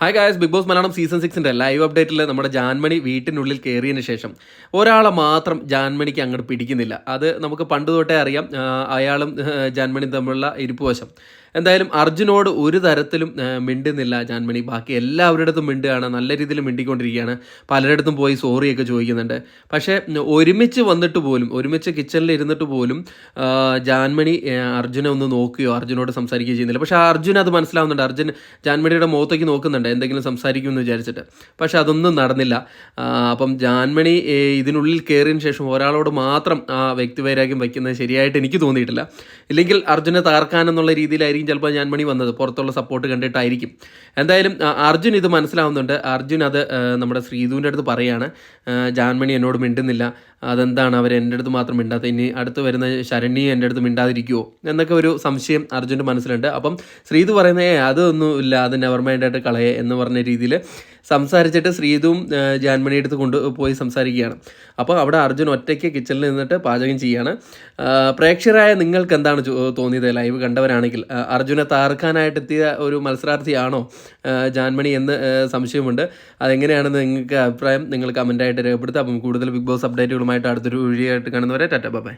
Hi guys big boss Malayalam season സിക്സിന്റെ live അപ്ഡേറ്റിൽ നമ്മുടെ ജാൻമണി വീട്ടിനുള്ളിൽ കയറിയതിന് ശേഷം ഒരാളെ മാത്രം ജാൻമണിക്ക് അങ്ങോട്ട് പിടിക്കുന്നില്ല. അത് നമുക്ക് പണ്ട് തൊട്ടേ അറിയാം അയാളും ജാൻമണിയും തമ്മിലുള്ള ഇരിപ്പ് വശം. എന്തായാലും അർജുനോട് ഒരു തരത്തിലും മിണ്ടുന്നില്ല ജാൻമണി. ബാക്കി എല്ലാവരുടെ അടുത്തും മിണ്ടുകയാണ്. നല്ല രീതിയിൽ മിണ്ടിക്കൊണ്ടിരിക്കുകയാണ്. പലരിടത്തും പോയി സോറിയൊക്കെ ചോദിക്കുന്നുണ്ട്. പക്ഷേ ഒരുമിച്ച് വന്നിട്ട് പോലും ഒരുമിച്ച് കിച്ചണിൽ ഇരുന്നിട്ട് പോലും ജാൻമണി അർജുനെ ഒന്ന് നോക്കുകയോ അർജുനോട് സംസാരിക്കുകയോ ചെയ്യുന്നില്ല. പക്ഷേ അർജുൻ അത് മനസ്സിലാവുന്നുണ്ട്. അർജുൻ ജാൻമണിയുടെ മുഖത്തേക്ക് നോക്കുന്നുണ്ട്. എന്തെങ്കിലും സംസാരിക്കുമെന്ന് വിചാരിച്ചിട്ട്. പക്ഷേ അതൊന്നും നടന്നില്ല. അപ്പം ജാൻമണി ഇതിനുള്ളിൽ കയറിയതിന് ശേഷം ഒരാളോട് മാത്രം ആ വ്യക്തിവൈരാഗ്യം വയ്ക്കുന്നത് ശരിയായിട്ട് എനിക്ക് തോന്നിയിട്ടില്ല. ഇല്ലെങ്കിൽ അർജുനെ തകർക്കാനെന്നുള്ള രീതിയിലായിരിക്കും ചിലപ്പോൾ ഞാൻ മണി വന്നത് പുറത്തുള്ള സപ്പോർട്ട് കണ്ടിട്ടായിരിക്കും. എന്തായാലും അർജുൻ ഇത് മനസ്സിലാവുന്നുണ്ട്. അർജുൻ അത് നമ്മുടെ ശ്രീധുവിന്റെ അടുത്ത് പറയാണ്. ജാൻമണി എന്നോട് മിണ്ടുന്നില്ല. അതെന്താണ്? അവർ എന്റെ അടുത്ത് മാത്രം മിണ്ടാത്ത ഇനി അടുത്ത് വരുന്ന ശരണ്യ എന്റെ അടുത്ത് മിണ്ടാതിരിക്കുമോ എന്നൊക്കെ ഒരു സംശയം അർജുന്റെ മനസ്സിലുണ്ട്. അപ്പം ശ്രീധു പറയുന്നത് "ഏയ്, അതൊന്നും ഇല്ല അത് നെവർ മൈൻഡായിട്ട് കളയേ എന്ന് പറഞ്ഞ രീതിയിൽ സംസാരിച്ചിട്ട് ശ്രീതും ജാൻമണി അടുത്ത് കൊണ്ട് പോയി സംസാരിക്കുകയാണ്. അപ്പോൾ അവിടെ അർജുൻ ഒറ്റയ്ക്ക് കിച്ചണിൽ നിന്നിട്ട് പാചകം ചെയ്യുകയാണ് പ്രേക്ഷകരായ നിങ്ങൾക്ക് എന്താണ് തോന്നിയത്? ലൈവ് കണ്ടവരാണെങ്കിൽ അർജുനെ താർക്കാനായിട്ട് എത്തിയ ഒരു മത്സരാർത്ഥിയാണോ ജാൻമണി എന്ന് സംശയമുണ്ട്. അതെങ്ങനെയാണെന്ന് നിങ്ങൾക്ക് അഭിപ്രായം നിങ്ങൾ കമന്റായിട്ട് രേഖപ്പെടുത്തുക. അപ്പം കൂടുതൽ ബിഗ് ബോസ് അപ്ഡേറ്റുകളുമായിട്ട് അടുത്തൊരു വഴിയായിട്ട് കാണുന്നവരെ ടാറ്റ ബൈ.